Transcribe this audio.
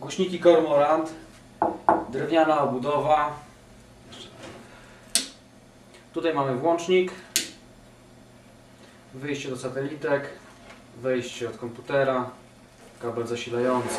Głośniki Cormorant, drewniana obudowa. Tutaj mamy włącznik, wyjście do satelitek, wejście od komputera, kabel zasilający.